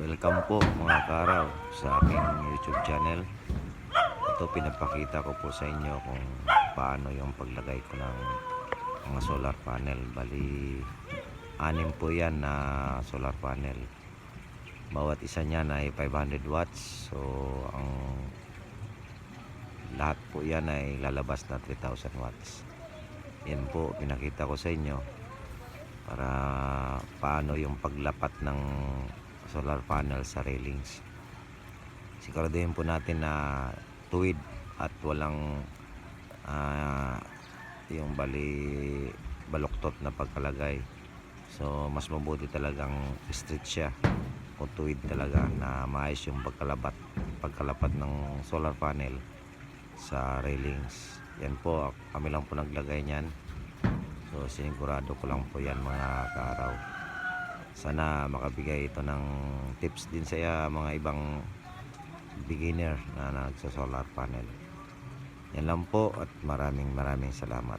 Welcome po mga karaw sa aking YouTube channel. Ito pinapakita ko po sa inyo kung paano yung paglagay ko ng mga solar panel. Bali, anim po yan na solar panel. Bawat isa niyan ay 500 watts. So, ang lahat po yan ay lalabas na 3,000 watts. Yan po, pinakita ko sa inyo para paano yung paglapat ng solar panel sa railings. Siguraduhin po natin na tuwid at walang ah, yung bali baluktot na pagkalagay. So mas mabuti talagang straight siya o tuwid talaga na maayos yung pagkalabat pagkalapat ng solar panel sa railings. Yan po, kami lang po naglagay niyan. So sinigurado ko lang po yan mga kaaraw sana makabigay ito ng tips din sa mga ibang beginner na nagsa solar panel. Yan lang po at maraming maraming salamat